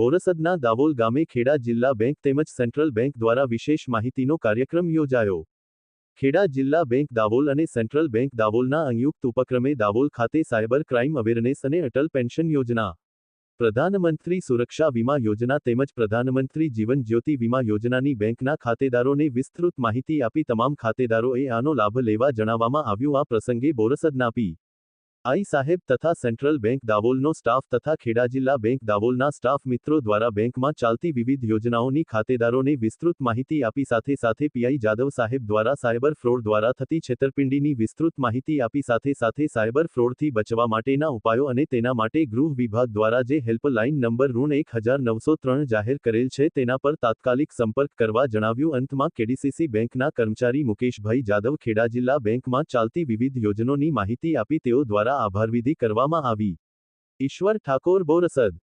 બોરસદના દાવોલ ગામે ખેડા જિલ્લા બેંક તેમજ સેન્ટ્રલ બેંક દ્વારા વિશેષ માહિતીનો કાર્યક્રમ યોજાયો. ખેડા જિલ્લા બેંક દાવોલ અને સેન્ટ્રલ બેંક દાવોલના સંયુક્ત ઉપક્રમે દાવોલ ખાતે સાયબર ક્રાઇમ અવેરનેસ અને અટલ પેન્શન યોજના. પ્રધાનમંત્રી સુરક્ષા વીમા યોજના તેમજ પ્રધાનમંત્રી જીવન જ્યોતિ વીમા યોજનાની બેંકના ખાતેદારોને વિસ્તૃત માહિતી આપી તમામ ખાતેદારોએ આનો લાભ લેવા જણાવવામાં આવ્યું. આ પ્રસંગે બોરસદના પી. આઈ સાહેબ તથા સેન્ટ્રલ બેંક દાવોલનો સ્ટાફ તથા ખેડા જિલ્લા બેંક દાવોલના સ્ટાફ મિત્રો દ્વારા બેંકમાં ચાલતી વિવિધ યોજનાઓની ખાતેદારોને વિસ્તૃત માહિતી આપી સાથે સાથે પીઆઈ જાદવ સાહેબ દ્વારા સાયબર ફ્રોડ દ્વારા થતી છેતરપિંડીની વિસ્તૃત માહિતી આપી સાથે સાથે સાયબર ફ્રોડથી બચવા માટેના ઉપાયો અને તેના માટે ગૃહ વિભાગ દ્વારા જે હેલ્પલાઇન નંબર ઋણ એક હજાર નવસો ત્રણ જાહેર કરેલ છે તેના પર તાત્કાલિક સંપર્ક કરવા જણાવ્યું. અંતમાં કેડીસીસી બેંકના કર્મચારી મુકેશભાઈ જાદવ ખેડા જિલ્લા બેંકમાં ચાલતી વિવિધ યોજનોની માહિતી આપી તેઓ દ્વારા આભારવિધિ કરવામાં આવી. ઈશ્વર ઠાકોર બોરસદ